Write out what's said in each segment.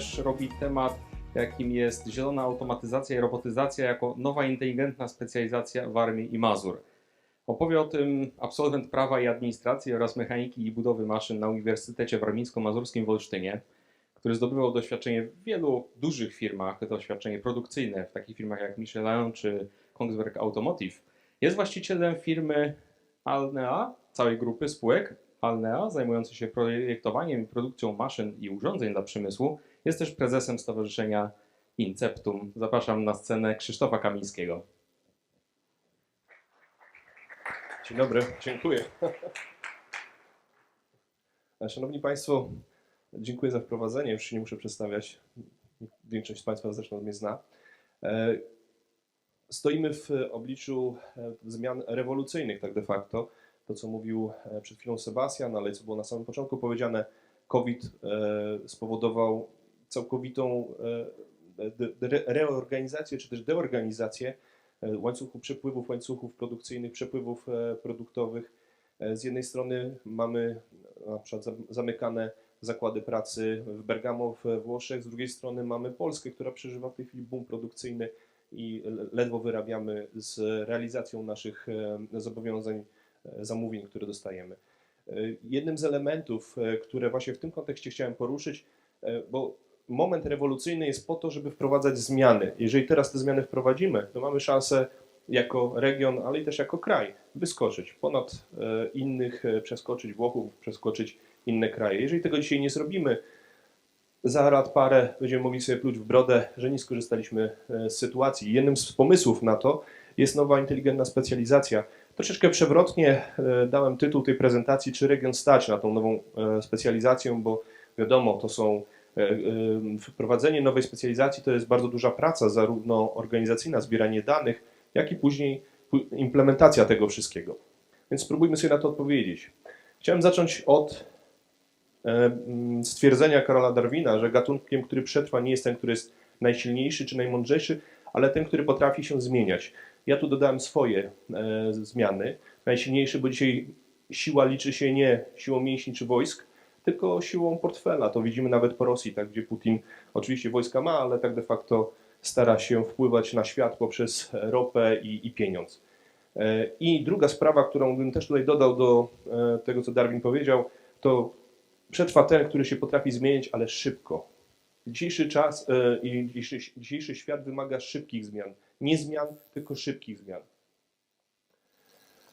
też robi temat, jakim jest zielona automatyzacja i robotyzacja jako nowa inteligentna specjalizacja w Armii i Mazur. Opowie o tym absolwent prawa i administracji oraz mechaniki i budowy maszyn na Uniwersytecie Warmińsko-Mazurskim w Olsztynie, który zdobywał doświadczenie w wielu dużych firmach, doświadczenie produkcyjne w takich firmach jak Michelin czy Kongsberg Automotive. Jest właścicielem firmy Alnea, całej grupy spółek Alnea, zajmującej się projektowaniem i produkcją maszyn i urządzeń dla przemysłu. Jest też prezesem Stowarzyszenia Inceptum. Zapraszam na scenę Krzysztofa Kamińskiego. Dzień dobry, dziękuję. Szanowni Państwo, dziękuję za wprowadzenie. Już się nie muszę przedstawiać. Większość z Państwa zresztą mnie zna. E, Stoimy w obliczu e, zmian rewolucyjnych, tak de facto. To, co mówił e, przed chwilą Sebastian, ale co było na samym początku powiedziane, COVID e, spowodował całkowitą e, reorganizację czy też deorganizację łańcuchu przepływów, łańcuchów produkcyjnych, przepływów produktowych. Z jednej strony mamy na przykład zam- zamykane zakłady pracy w Bergamo w Włoszech, z drugiej strony mamy Polskę, która przeżywa w tej chwili boom produkcyjny i le- ledwo wyrabiamy z realizacją naszych zobowiązań, zamówień, które dostajemy. E, Jednym z elementów, e, które właśnie w tym kontekście chciałem poruszyć, e, bo moment rewolucyjny jest po to, żeby wprowadzać zmiany. Jeżeli teraz te zmiany wprowadzimy, to mamy szansę jako region, ale i też jako kraj wyskoczyć ponad e, innych, e, przeskoczyć Włochów, przeskoczyć inne kraje. Jeżeli tego dzisiaj nie zrobimy, za lat parę będziemy mogli sobie pluć w brodę, że nie skorzystaliśmy e, z sytuacji. Jednym z pomysłów na to jest nowa inteligentna specjalizacja. Troszeczkę przewrotnie e, dałem tytuł tej prezentacji, czy region stać na tą nową e, specjalizację, bo wiadomo, to są e, wprowadzenie nowej specjalizacji to jest bardzo duża praca, zarówno organizacyjna, zbieranie danych, jak i później implementacja tego wszystkiego. Więc spróbujmy sobie na to odpowiedzieć. Chciałem zacząć od stwierdzenia Karola Darwina, że gatunkiem, który przetrwa, nie jest ten, który jest najsilniejszy czy najmądrzejszy, ale ten, który potrafi się zmieniać. Ja tu dodałem swoje e, zmiany. Najsilniejszy, bo dzisiaj siła liczy się nie siłą mięśni czy wojsk, tylko siłą portfela. To widzimy nawet po Rosji, tak, gdzie Putin oczywiście wojska ma, ale tak de facto stara się wpływać na świat poprzez ropę i, i pieniądz. E, I druga sprawa, którą bym też tutaj dodał do e, tego, co Darwin powiedział, to przetrwa ten, który się potrafi zmienić, ale szybko. Dzisiejszy czas e, i dzisiejszy, dzisiejszy świat wymaga szybkich zmian. Nie zmian, tylko szybkich zmian.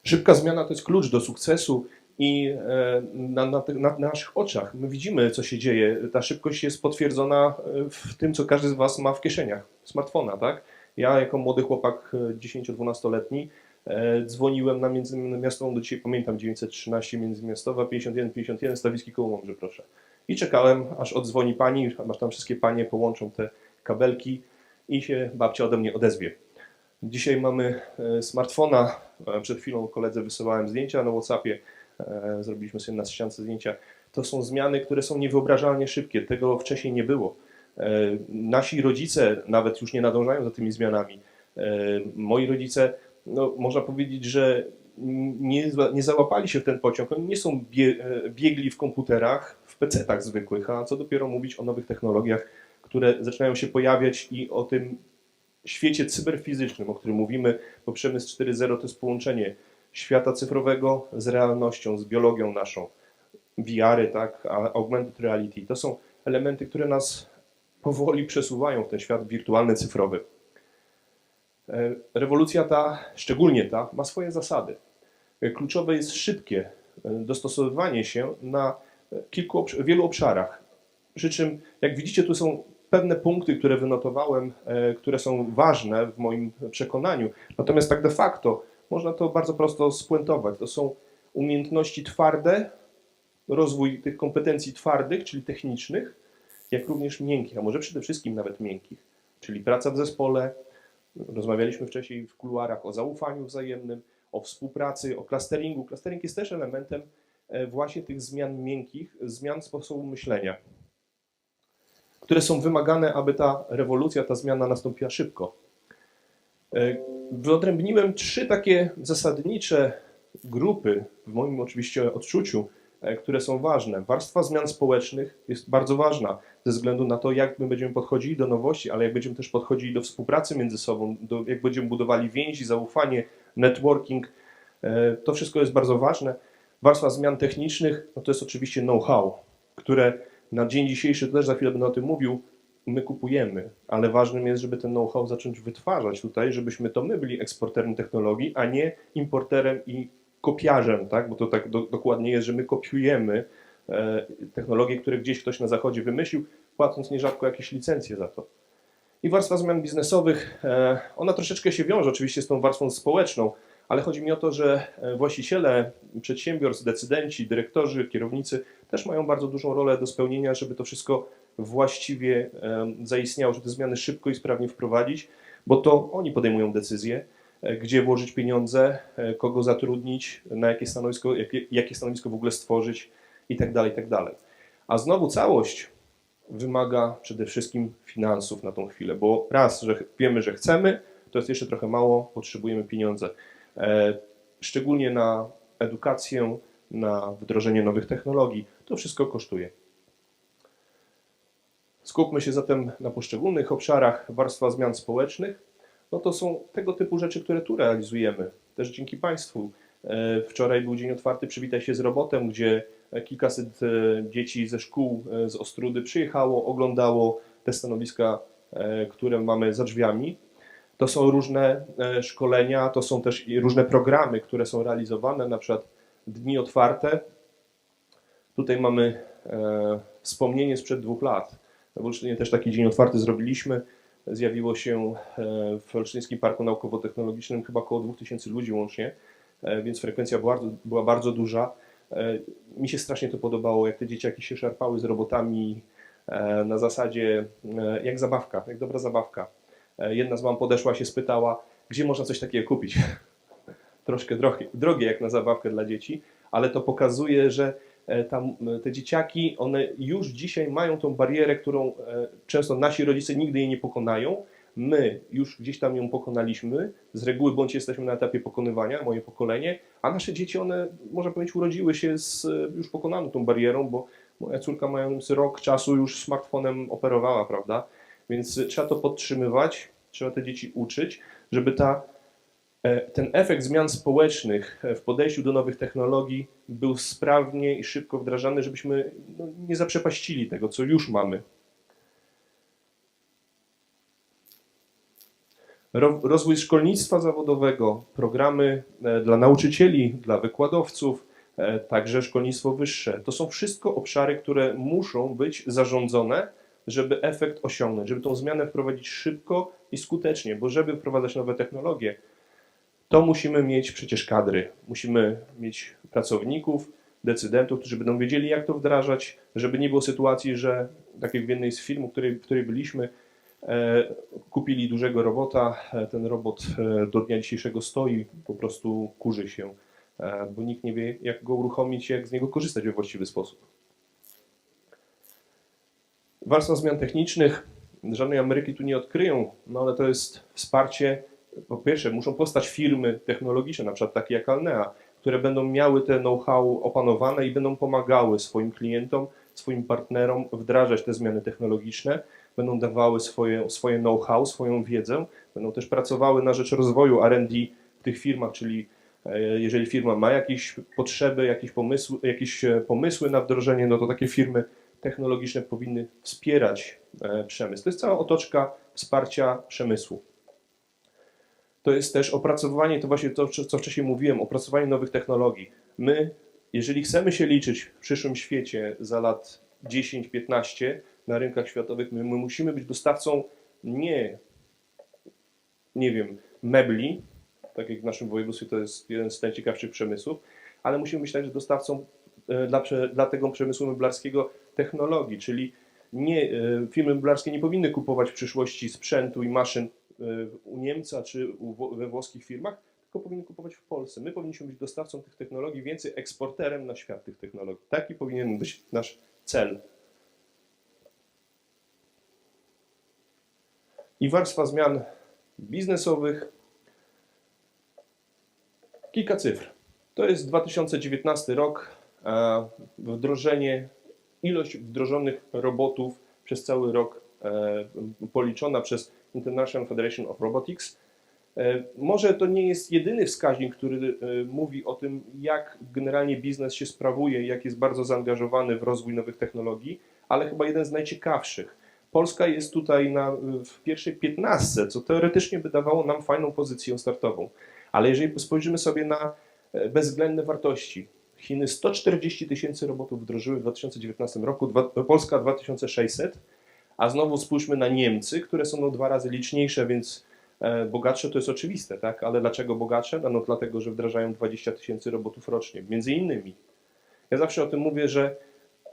Szybka zmiana to jest klucz do sukcesu i e, na, na, na naszych oczach my widzimy, co się dzieje. Ta szybkość jest potwierdzona e, w tym, co każdy z Was ma w kieszeniach. Smartfona, tak? Ja jako młody chłopak e, 10-12-letni e, dzwoniłem na międzymiastową, do dzisiaj pamiętam, 913 międzymiastowa, 51, 51, Stawiski koło Łomży, proszę. I czekałem, aż odzwoni pani, aż tam wszystkie panie połączą te kabelki i się babcia ode mnie odezwie. Dzisiaj mamy e, smartfona. E, Przed chwilą koledze wysyłałem zdjęcia na WhatsAppie. E, Zrobiliśmy sobie na ściance zdjęcia. To są zmiany, które są niewyobrażalnie szybkie. Tego wcześniej nie było. Nasi rodzice nawet już nie nadążają za tymi zmianami. Moi rodzice, no, można powiedzieć, że nie, nie załapali się w ten pociąg. Oni nie są bie, biegli w komputerach, w PC-tach zwykłych, a co dopiero mówić o nowych technologiach, które zaczynają się pojawiać i o tym świecie cyberfizycznym, o którym mówimy, bo przemysł 4.0 to jest połączenie świata cyfrowego z realnością, z biologią naszą. VR-y, tak, a augmented reality. To są elementy, które nas powoli przesuwają w ten świat wirtualny, cyfrowy. E, Rewolucja ta, szczególnie ta, ma swoje zasady. E, Kluczowe jest szybkie e, dostosowywanie się na kilku, wielu obszarach. Przy czym, jak widzicie, tu są pewne punkty, które wynotowałem, e, które są ważne w moim przekonaniu. Natomiast tak de facto można to bardzo prosto spuentować. To są umiejętności twarde, rozwój tych kompetencji twardych, czyli technicznych, jak również miękkich, a może przede wszystkim nawet miękkich, czyli praca w zespole. Rozmawialiśmy wcześniej w kuluarach o zaufaniu wzajemnym, o współpracy, o clusteringu. Clustering jest też elementem e, właśnie tych zmian miękkich, zmian sposobu myślenia które są wymagane, aby ta rewolucja, ta zmiana nastąpiła szybko. E, Wyodrębniłem trzy takie zasadnicze grupy, w moim oczywiście odczuciu, e, które są ważne. Warstwa zmian społecznych jest bardzo ważna ze względu na to, jak my będziemy podchodzili do nowości, ale jak będziemy też podchodzili do współpracy między sobą, do, jak będziemy budowali więzi, zaufanie, networking. E, To wszystko jest bardzo ważne. Warstwa zmian technicznych no to jest oczywiście know-how, które na dzień dzisiejszy, też za chwilę będę o tym mówił, my kupujemy, ale ważnym jest, żeby ten know-how zacząć wytwarzać tutaj, żebyśmy to my byli eksporterem technologii, a nie importerem i kopiarzem, tak? bo to tak do, dokładnie jest, że my kopiujemy e, technologie, które gdzieś ktoś na zachodzie wymyślił, płacąc nierzadko jakieś licencje za to. I warstwa zmian biznesowych, e, ona troszeczkę się wiąże oczywiście z tą warstwą społeczną, ale chodzi mi o to, że e, właściciele przedsiębiorstw, decydenci, dyrektorzy, kierownicy też mają bardzo dużą rolę do spełnienia, żeby to wszystko właściwie zaistniało, żeby te zmiany szybko i sprawnie wprowadzić, bo to oni podejmują decyzje, e, gdzie włożyć pieniądze, e, kogo zatrudnić, na jakie stanowisko, jakie, jakie stanowisko w ogóle stworzyć i tak dalej, i tak. A znowu całość wymaga przede wszystkim finansów na tą chwilę, bo raz, że wiemy, że chcemy, to jest jeszcze trochę mało, potrzebujemy pieniądze. E, Szczególnie na edukację, na wdrożenie nowych technologii. To wszystko kosztuje. Skupmy się zatem na poszczególnych obszarach warstwa zmian społecznych. No to są tego typu rzeczy, które tu realizujemy. Też dzięki Państwu. E, Wczoraj był dzień otwarty Przywitaj się z robotem, gdzie kilkaset e, dzieci ze szkół z Ostrudy przyjechało, oglądało te stanowiska, które mamy za drzwiami. To są różne e, szkolenia, to są też różne programy, które są realizowane, na przykład dni otwarte. Tutaj mamy e, wspomnienie sprzed dwóch lat. W Olsztynie też taki dzień otwarty zrobiliśmy. Zjawiło się e, w Olsztyńskim Parku Naukowo-Technologicznym chyba około 2000 ludzi łącznie, więc frekwencja była, była bardzo duża. Mi się strasznie to podobało, jak te dzieciaki się szarpały z robotami na zasadzie jak zabawka, jak dobra zabawka. E, Jedna z mam podeszła się spytała, gdzie można coś takiego kupić. Troszkę drogie, drogie jak na zabawkę dla dzieci, ale to pokazuje, że e, tam e, te dzieciaki, one już dzisiaj mają tą barierę, którą często nasi rodzice nigdy jej nie pokonają. My już gdzieś tam ją pokonaliśmy, z reguły bądź jesteśmy na etapie pokonywania, moje pokolenie, a nasze dzieci, one, można powiedzieć, urodziły się z już pokonaną tą barierą, bo moja córka mając rok czasu już smartfonem operowała, prawda? Więc trzeba to podtrzymywać, trzeba te dzieci uczyć, żeby ta E, ten efekt zmian społecznych e, w podejściu do nowych technologii był sprawnie i szybko wdrażany, żebyśmy no, nie zaprzepaścili tego, co już mamy. Ro- Rozwój szkolnictwa zawodowego, programy e, dla nauczycieli, dla wykładowców, także szkolnictwo wyższe. To są wszystko obszary, które muszą być zarządzone, żeby efekt osiągnąć, żeby tą zmianę wprowadzić szybko i skutecznie, bo żeby wprowadzać nowe technologie, to musimy mieć przecież kadry. Musimy mieć pracowników, decydentów, którzy będą wiedzieli, jak to wdrażać, żeby nie było sytuacji, że tak jak w jednej z firm, w której, w której byliśmy, e, kupili dużego robota, e, ten robot e, do dnia dzisiejszego stoi, po prostu kurzy się, e, bo nikt nie wie, jak go uruchomić, jak z niego korzystać we właściwy sposób. Warstwa zmian technicznych, żadnej Ameryki tu nie odkryją, no ale to jest wsparcie po pierwsze, muszą powstać firmy technologiczne, na przykład takie jak Alnea, które będą miały te know-how opanowane i będą pomagały swoim klientom, swoim partnerom wdrażać te zmiany technologiczne, będą dawały swoje, swoje know-how, swoją wiedzę, będą też pracowały na rzecz rozwoju R&D w tych firmach, czyli e, jeżeli firma ma jakieś potrzeby, jakieś pomysły, jakieś e, pomysły na wdrożenie, no to takie firmy technologiczne powinny wspierać e, przemysł. To jest cała otoczka wsparcia przemysłu to jest też opracowywanie, to właśnie to, co wcześniej mówiłem, opracowanie nowych technologii. My, jeżeli chcemy się liczyć w przyszłym świecie za lat 10-15 na rynkach światowych, my, my musimy być dostawcą nie, nie wiem, mebli, tak jak w naszym województwie to jest jeden z najciekawszych przemysłów, ale musimy być także dostawcą dla, prze- dla tego przemysłu meblarskiego technologii, czyli nie, e, firmy meblarskie nie powinny kupować w przyszłości sprzętu i maszyn e, u Niemca czy u, we włoskich firmach, tylko powinny kupować w Polsce. My powinniśmy być dostawcą tych technologii, więcej eksporterem na świat tych technologii. Taki powinien być nasz cel. I warstwa zmian biznesowych. Kilka cyfr. To jest 2019 rok. Wdrożenie, ilość wdrożonych robotów przez cały rok e, policzona przez International Federation of Robotics. E, Może to nie jest jedyny wskaźnik, który e, mówi o tym, jak generalnie biznes się sprawuje, jak jest bardzo zaangażowany w rozwój nowych technologii, ale chyba jeden z najciekawszych. Polska jest tutaj na, w pierwszej piętnastce, co teoretycznie by dawało nam fajną pozycję startową. Ale jeżeli spojrzymy sobie na bezwzględne wartości, Chiny 140 tysięcy robotów wdrożyły w 2019 roku, dwa, Polska 2600, a znowu spójrzmy na Niemcy, które są no dwa razy liczniejsze, więc e, bogatsze to jest oczywiste, tak? Ale dlaczego bogatsze? No, no dlatego, że wdrażają 20 tysięcy robotów rocznie, między innymi. Ja zawsze o tym mówię, że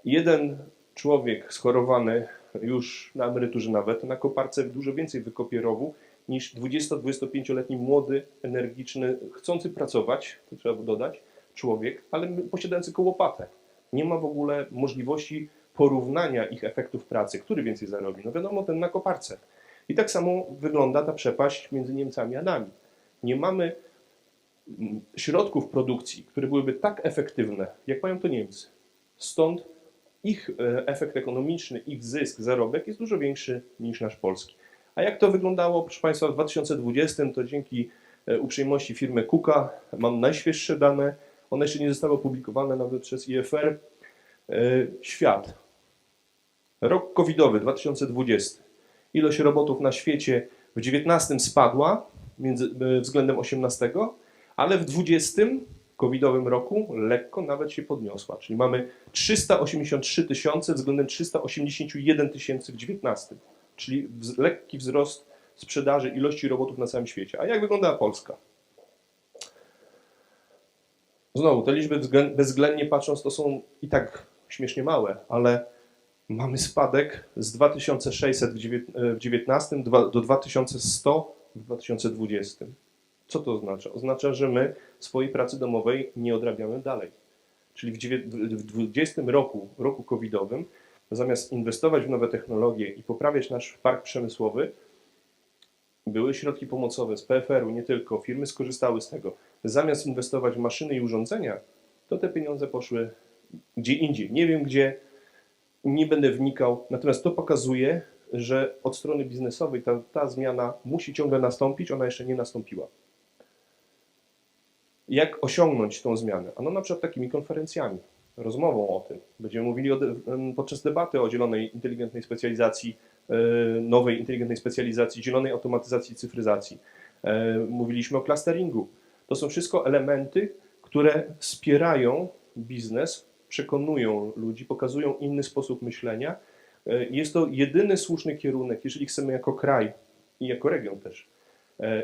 jeden człowiek schorowany już na emeryturze nawet, na koparce dużo więcej wykopie rowu niż 20-25-letni młody, energiczny, chcący pracować, to trzeba dodać, człowiek, ale posiadający kołopatę. Nie ma w ogóle możliwości porównania ich efektów pracy. Który więcej zarobi? No wiadomo, ten na koparce. I tak samo wygląda ta przepaść między Niemcami a nami. Nie mamy mm, środków produkcji, które byłyby tak efektywne, jak mają to Niemcy. Stąd ich e, efekt ekonomiczny, ich zysk, zarobek jest dużo większy niż nasz polski. A jak to wyglądało, proszę Państwa, w 2020, to dzięki e, uprzejmości firmy Kuka mam najświeższe dane. One jeszcze nie zostały opublikowane nawet przez IFR. E, Świat. Rok covidowy 2020. Ilość robotów na świecie w 19 spadła między, e, względem 18, ale w 20 covidowym roku lekko nawet się podniosła. Czyli mamy 383 tysiące względem 381 tysięcy w 19. Czyli lekki wzrost sprzedaży ilości robotów na całym świecie. A jak wygląda Polska? Znowu, te liczby wzglę- bezwzględnie patrząc to są i tak śmiesznie małe, ale mamy spadek z 2600 w dziewię- w 19 dwa- do 2100 w 2020. Co to oznacza? Oznacza, że my swojej pracy domowej nie odrabiamy dalej. Czyli w 2020 roku, roku covidowym, zamiast inwestować w nowe technologie i poprawiać nasz park przemysłowy, były środki pomocowe z PFR-u, nie tylko, firmy skorzystały z tego. Zamiast inwestować w maszyny i urządzenia, to te pieniądze poszły gdzie indziej. Nie wiem gdzie, nie będę wnikał, natomiast to pokazuje, że od strony biznesowej ta, ta zmiana musi ciągle nastąpić, ona jeszcze nie nastąpiła. Jak osiągnąć tą zmianę? Ano na przykład takimi konferencjami, rozmową o tym. Będziemy mówili o podczas debaty o zielonej, inteligentnej specjalizacji, e, nowej inteligentnej specjalizacji, zielonej automatyzacji i cyfryzacji. E, Mówiliśmy o clusteringu. To są wszystko elementy, które wspierają biznes, przekonują ludzi, pokazują inny sposób myślenia. E, Jest to jedyny słuszny kierunek, jeżeli chcemy jako kraj i jako region też e,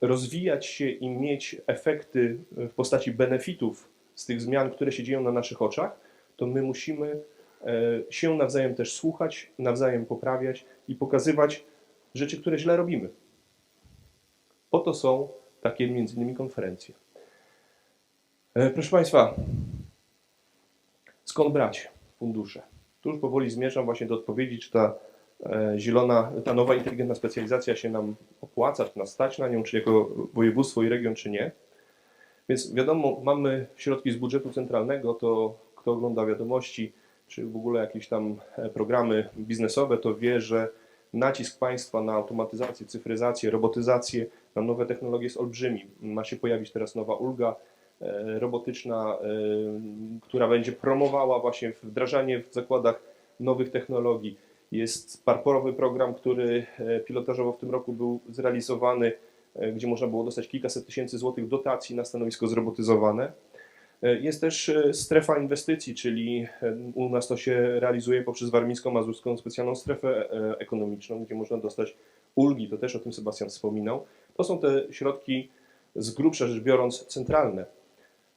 rozwijać się i mieć efekty w postaci benefitów z tych zmian, które się dzieją na naszych oczach, to my musimy e, się nawzajem też słuchać, nawzajem poprawiać i pokazywać rzeczy, które źle robimy. Po to są takie między innymi konferencje. E, Proszę Państwa, skąd brać fundusze? Tu już powoli zmierzam właśnie do odpowiedzi, czy ta e, zielona, ta nowa inteligentna specjalizacja się nam opłaca, czy nas stać na nią, czy jako województwo i region, czy nie. Więc wiadomo, mamy środki z budżetu centralnego, to kto ogląda wiadomości, czy w ogóle jakieś tam e, programy biznesowe, to wie, że nacisk państwa na automatyzację, cyfryzację, robotyzację, na nowe technologie jest olbrzymi. Ma się pojawić teraz nowa ulga e, robotyczna, e, która będzie promowała właśnie wdrażanie w zakładach nowych technologii. Jest parporowy program, który e, pilotażowo w tym roku był zrealizowany, gdzie można było dostać kilkaset tysięcy złotych dotacji na stanowisko zrobotyzowane. Jest też strefa inwestycji, czyli u nas to się realizuje poprzez warmińsko-mazurską specjalną strefę ekonomiczną, gdzie można dostać ulgi, to też o tym Sebastian wspominał. To są te środki z grubsza rzecz biorąc centralne.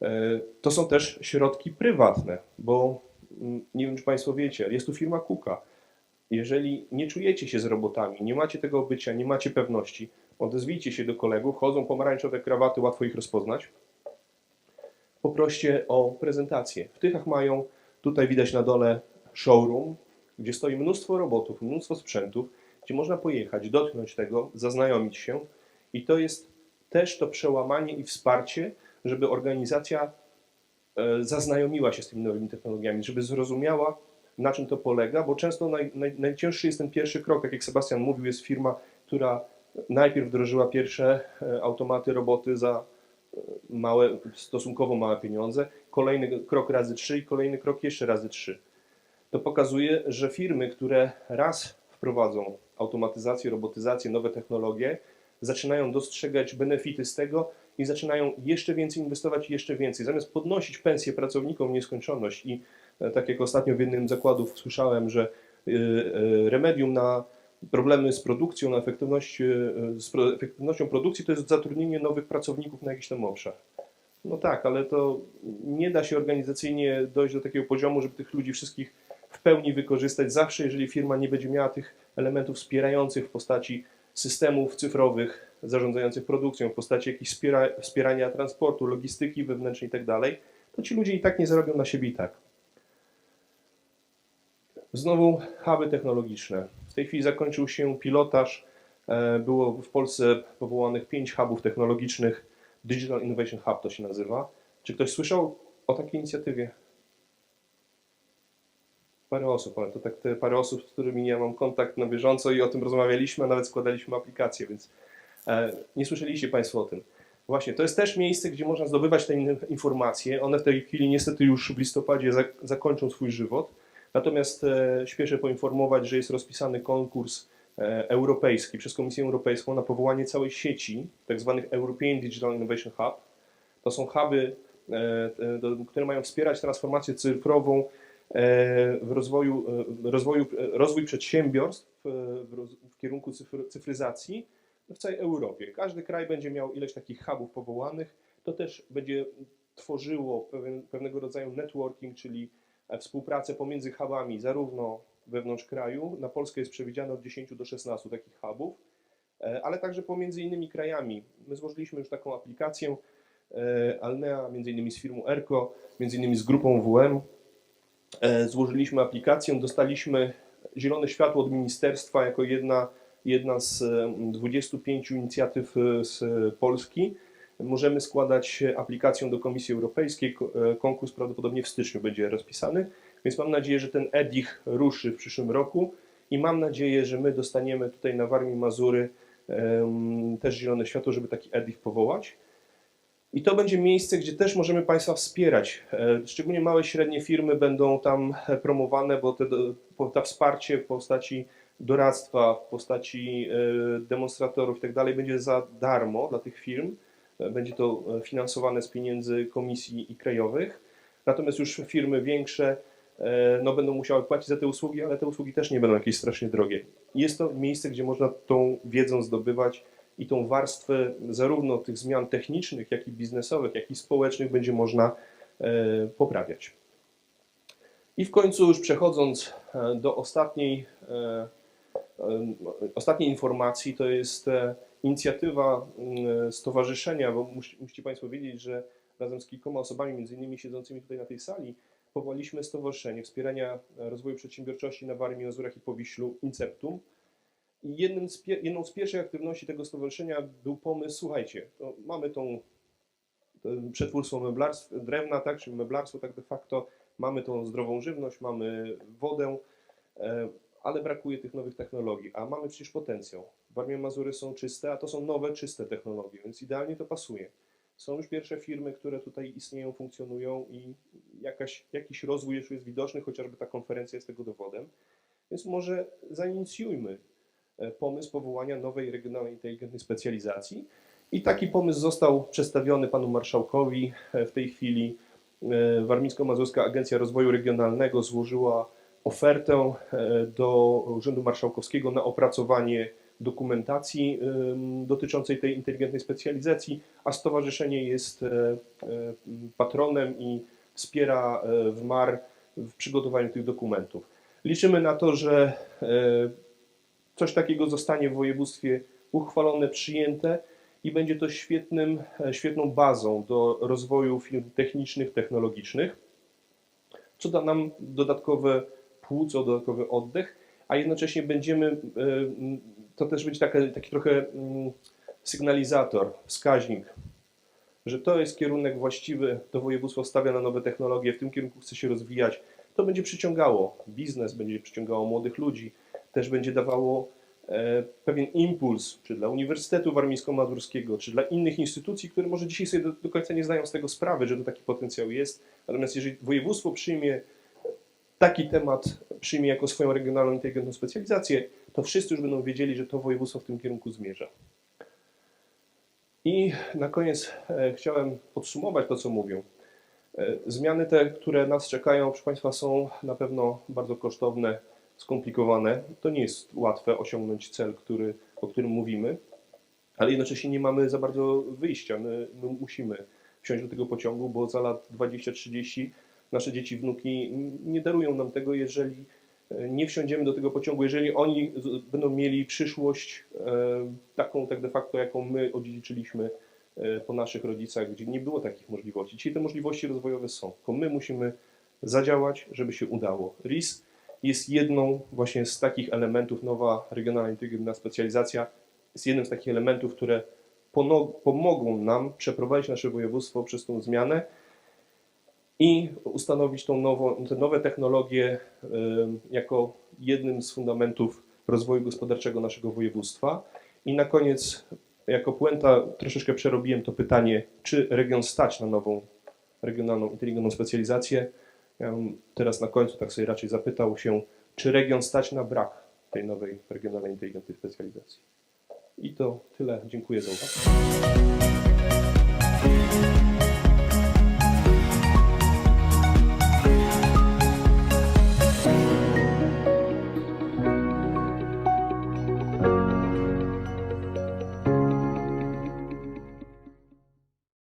E, To są też środki prywatne, bo mm, nie wiem, czy Państwo wiecie, jest tu firma Kuka. Jeżeli nie czujecie się z robotami, nie macie tego obycia, nie macie pewności, odezwijcie się do kolegów, chodzą pomarańczowe krawaty, łatwo ich rozpoznać. Poproście o prezentację. W Tychach mają, tutaj widać na dole showroom, gdzie stoi mnóstwo robotów, mnóstwo sprzętów, gdzie można pojechać, dotknąć tego, zaznajomić się i to jest też to przełamanie i wsparcie, żeby organizacja e, zaznajomiła się z tymi nowymi technologiami, żeby zrozumiała, na czym to polega, bo często naj, naj, najcięższy jest ten pierwszy krok. Tak jak Sebastian mówił, jest firma, która najpierw wdrożyła pierwsze e, automaty, roboty za e, małe, stosunkowo małe pieniądze, kolejny krok razy trzy i kolejny krok jeszcze razy trzy. To pokazuje, że firmy, które raz wprowadzą automatyzację, robotyzację, nowe technologie, zaczynają dostrzegać benefity z tego i zaczynają jeszcze więcej inwestować jeszcze więcej. Zamiast podnosić pensje pracownikom w nieskończoność i e, tak jak ostatnio w jednym z zakładów słyszałem, że e, e, remedium na problemy z produkcją, na efektywność, z efektywnością produkcji to jest zatrudnienie nowych pracowników na jakiś tam obszar. No tak, ale to nie da się organizacyjnie dojść do takiego poziomu, żeby tych ludzi wszystkich w pełni wykorzystać. Zawsze, jeżeli firma nie będzie miała tych elementów wspierających w postaci systemów cyfrowych zarządzających produkcją, w postaci jakichś wspiera, wspierania transportu, logistyki wewnętrznej i tak to ci ludzie i tak nie zarobią na siebie i tak. Znowu huby technologiczne. W tej chwili zakończył się pilotaż. E, Było w Polsce powołanych pięć hubów technologicznych. Digital Innovation Hub to się nazywa. Czy ktoś słyszał o takiej inicjatywie? Parę osób, ale to tak te parę osób, z którymi ja mam kontakt na bieżąco i o tym rozmawialiśmy, a nawet składaliśmy aplikacje, więc e, nie słyszeliście Państwo o tym. Właśnie, to jest też miejsce, gdzie można zdobywać te in- informacje. One w tej chwili niestety już w listopadzie zak- zakończą swój żywot. Natomiast e, śpieszę poinformować, że jest rozpisany konkurs e, europejski przez Komisję Europejską na powołanie całej sieci tzw. European Digital Innovation Hub. To są huby, które mają wspierać transformację cyfrową w rozwoju, e, rozwoju, e, rozwój przedsiębiorstw e, w, w kierunku cyfr, cyfryzacji w całej Europie. Każdy kraj będzie miał ileś takich hubów powołanych. To też będzie tworzyło pewien, pewnego rodzaju networking, czyli współpracę pomiędzy hubami, zarówno wewnątrz kraju. Na Polskę jest przewidziane od 10 do 16 takich hubów, ale także pomiędzy innymi krajami. My złożyliśmy już taką aplikację Alnea, między innymi z firmą ERCO, między innymi z grupą WM. E, Złożyliśmy aplikację, dostaliśmy zielone światło od ministerstwa jako jedna, jedna z e, 25 inicjatyw e, z Polski. Możemy składać aplikację do Komisji Europejskiej. E, Konkurs prawdopodobnie w styczniu będzie rozpisany, więc mam nadzieję, że ten EDIH ruszy w przyszłym roku i mam nadzieję, że my dostaniemy tutaj na Warmii Mazury też zielone światło, żeby taki EDIH powołać. I to będzie miejsce, gdzie też możemy Państwa wspierać. E, Szczególnie małe i średnie firmy będą tam e, promowane, bo te, to wsparcie w postaci doradztwa, w postaci e, demonstratorów i tak dalej będzie za darmo dla tych firm. Będzie to finansowane z pieniędzy komisji i krajowych. Natomiast już firmy większe no, będą musiały płacić za te usługi, ale te usługi też nie będą jakieś strasznie drogie. Jest to miejsce, gdzie można tą wiedzą zdobywać i tą warstwę zarówno tych zmian technicznych, jak i biznesowych, jak i społecznych będzie można e, poprawiać. I w końcu już przechodząc e, do ostatniej, e, ostatniej informacji, to jest inicjatywa mm, stowarzyszenia, bo musi- musicie Państwo wiedzieć, że razem z kilkoma osobami, między innymi siedzącymi tutaj na tej sali, powołaliśmy stowarzyszenie wspierania rozwoju przedsiębiorczości na Warmii, Mazurach i Powiślu Inceptum. Jednym z jedną z pierwszych aktywności tego stowarzyszenia był pomysł, słuchajcie, mamy tą przetwórstwo meblarstw, drewna, tak, czy meblarstwo tak de facto, mamy tą zdrową żywność, mamy wodę, e, ale brakuje tych nowych technologii, a mamy przecież potencjał. Warmia Mazury są czyste, a to są nowe, czyste technologie, więc idealnie to pasuje. Są już pierwsze firmy, które tutaj istnieją, funkcjonują i jakaś, jakiś rozwój już jest widoczny, chociażby ta konferencja jest tego dowodem. Więc może zainicjujmy pomysł powołania nowej regionalnej inteligentnej specjalizacji. I taki pomysł został przedstawiony panu marszałkowi. E, W tej chwili e, Warmińsko-Mazurska Agencja Rozwoju Regionalnego złożyła ofertę e, do Urzędu Marszałkowskiego na opracowanie dokumentacji dotyczącej tej inteligentnej specjalizacji, a stowarzyszenie jest e, e, patronem i wspiera e, w przygotowaniu tych dokumentów. Liczymy na to, że e, coś takiego zostanie w województwie uchwalone, przyjęte i będzie to świetnym, e, świetną bazą do rozwoju firm technicznych, technologicznych, co da nam dodatkowe płuco, dodatkowy oddech, a jednocześnie będziemy, e, to też będzie taka, taki trochę mm, sygnalizator, wskaźnik że to jest kierunek właściwy, to województwo stawia na nowe technologie, w tym kierunku chce się rozwijać, to będzie przyciągało biznes, będzie przyciągało młodych ludzi, też będzie dawało e, pewien impuls, czy dla Uniwersytetu Warmińsko-Mazurskiego, czy dla innych instytucji, które może dzisiaj sobie do, do końca nie zdają z tego sprawy, że to taki potencjał jest. Natomiast jeżeli województwo przyjmie taki temat, przyjmie jako swoją regionalną inteligentną specjalizację, to wszyscy już będą wiedzieli, że to województwo w tym kierunku zmierza. I na koniec e, chciałem podsumować to, co mówią. E, Zmiany te, które nas czekają, proszę Państwa, są na pewno bardzo kosztowne, skomplikowane. To nie jest łatwe osiągnąć cel, który, o którym mówimy, ale jednocześnie nie mamy za bardzo wyjścia. My, my musimy wsiąść do tego pociągu, bo za lat 20-30 nasze dzieci, wnuki nie darują nam tego, jeżeli e, nie wsiądziemy do tego pociągu, jeżeli oni będą mieli przyszłość e, taką tak de facto, jaką my odziedziczyliśmy e, po naszych rodzicach, gdzie nie było takich możliwości. Dzisiaj te możliwości rozwojowe są, tylko my musimy zadziałać, żeby się udało. RIS jest jedną właśnie z takich elementów, nowa regionalna inteligentna specjalizacja jest jednym z takich elementów, które pomogą nam przeprowadzić nasze województwo przez tą zmianę i ustanowić tą nową, te nowe technologie y, jako jednym z fundamentów rozwoju gospodarczego naszego województwa. I na koniec, jako puenta, troszeczkę przerobiłem to pytanie, czy region stać na nową regionalną inteligentną specjalizację. Ja bym teraz na końcu tak sobie raczej zapytał się, czy region stać na brak tej nowej regionalnej inteligentnej specjalizacji. I to tyle. Dziękuję za uwagę.